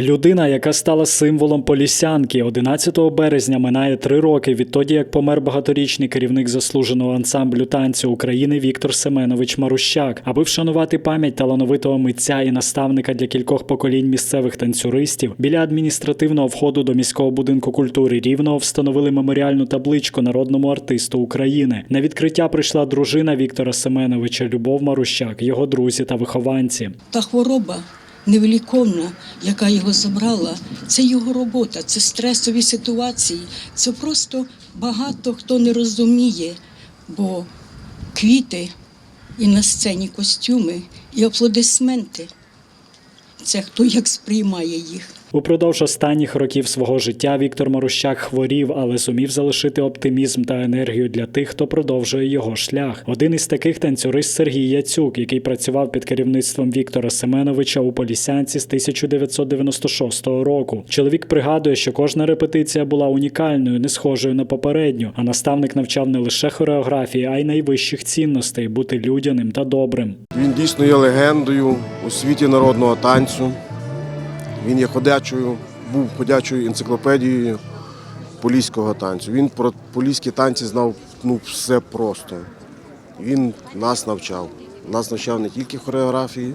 Людина, яка стала символом полісянки, 11 березня минає три роки відтоді, як помер багаторічний керівник заслуженого ансамблю танцю України Віктор Семенович Марущак. Аби вшанувати пам'ять талановитого митця і наставника для кількох поколінь місцевих танцюристів, біля адміністративного входу до міського будинку культури Рівного встановили меморіальну табличку народному артисту України. На відкриття прийшла дружина Віктора Семеновича Любов Марущак, його друзі та вихованці. Та хвороба невиліковна, яка його забрала, це його робота, це стресові ситуації. Це просто багато хто не розуміє, бо квіти і на сцені костюми, і аплодисменти. Це хто як сприймає їх. Упродовж останніх років свого життя Віктор Марущак хворів, але зумів залишити оптимізм та енергію для тих, хто продовжує його шлях. Один із таких танцюрист Сергій Яцюк, який працював під керівництвом Віктора Семеновича у Полісянці з 1996 року. Чоловік пригадує, що кожна репетиція була унікальною, не схожою на попередню. А наставник навчав не лише хореографії, а й найвищих цінностей бути людяним та добрим. Він дійсно є легендою у світі народного танцю. Він є ходячою, був ходячою енциклопедією поліського танцю. Він про поліські танці знав ну, все просто. Він нас навчав. Нас навчав не тільки хореографії,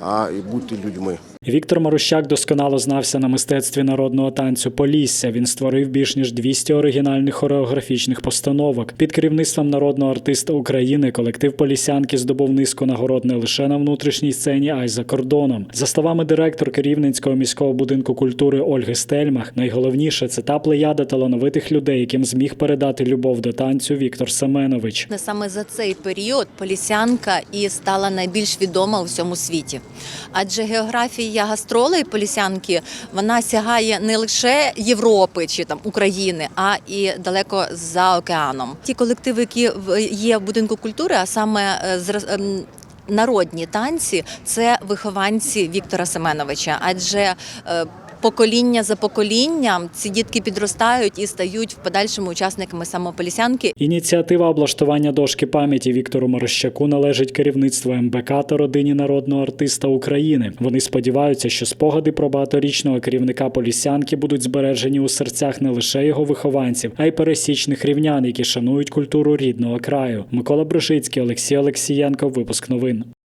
а й бути людьми. Віктор Марущак досконало знався на мистецтві народного танцю Полісся. Він створив більш ніж 200 оригінальних хореографічних постановок. Під керівництвом народного артиста України колектив Полісянки здобув низку нагород не лише на внутрішній сцені, а й за кордоном. За словами директорки Рівненського міського будинку культури Ольги Стельмах, найголовніше це та плеяда талановитих людей, яким зміг передати любов до танцю Віктор Семенович. Саме за цей період Полісянка і стала найбільш відома у всьому світі. Адже географія гастролей Полісянки вона сягає не лише Європи чи там України, а і далеко за океаном. Ті колективи, які є в будинку культури, а саме е, ем, Народні танці це вихованці Віктора Семеновича, адже е, покоління за поколінням ці дітки підростають і стають в подальшому учасниками самополісянки Ініціатива облаштування дошки пам'яті Віктору Марощаку належить керівництву МБК та родині народного артиста України. Вони сподіваються, що спогади про багаторічного керівника Полісянки будуть збережені у серцях не лише його вихованців, а й пересічних рівнян, які шанують культуру рідного краю. Микола Брижицький, Олексій Олексієнко. Випуск новин.